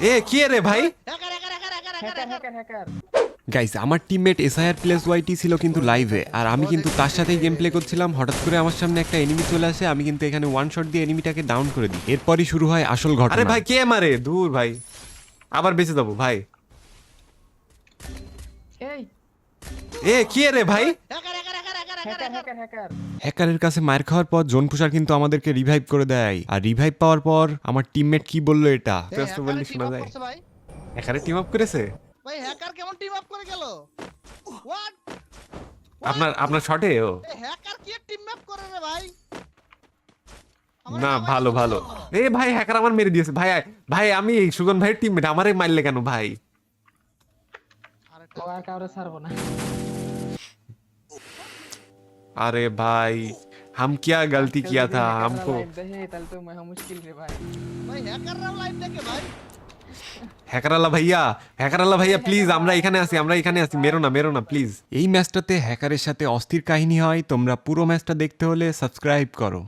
এ কি রে ভাই? গাইস আমার টিমমেট এসআইআর প্লেস ওয়াইটি ছিল কিন্তু লাইভে আর আমি কিন্তু তার সাথেই গেম প্লে করছিলাম হঠাৎ করে আমার সামনে একটা এনিমি চলে আসে আমি কিন্তু এখানে ওয়ান শট দিয়ে এনিমিটাকে ডাউন করে দিই। এরপরই শুরু হয় আসল ঘটনা। আরে ভাই কে মারে দূর ভাই। আবার বেঁচে যাব ভাই। এই। এ কি রে ভাই? হ্যাকারের কাছে মার খাওয়ার পর জোন পুষার কিন্তু আমাদেরকে রিভাইভ করে দেয়। আর রিভাইভ পাওয়ার পর আমার টিমমেট কি বলল এটা? ব্যস্ত বললে হ্যাকারে শোনা যায়। এখানে টিম আপ করেছে? ভাই হ্যাকার কেমন টিম আপ করে গেল? হোয়াট আপনার আপনার শটে ও। হ্যাকার কি টিম আপ করে রে ভাই? আমার না ভালো ভালো। এ ভাই হ্যাকার আমার মেরে দিয়েছে। ভাই ভাই আমি এই সুগন ভাইয়ের টিমমেট আমারে মারলে কেন ভাই? আর কাউরে ছাড়বো না। अरे भाई हम क्या गलती किया था हमको দেখে তাহলে তো মহা মুশকিল রে ভাই ভাই হ্যাকাররাও লাইভ দেখে ভাই হ্যাকারালা ভাইয়া হ্যাকারালা ভাইয়া প্লিজ আমরা এখানে আছি আমরা এখানে আছি মেরো না মেরো না প্লিজ এই ম্যাচটাতে হ্যাকারের সাথে অস্থির কাহিনী হয় তোমরা পুরো ম্যাচটা দেখতে হলে সাবস্ক্রাইব করো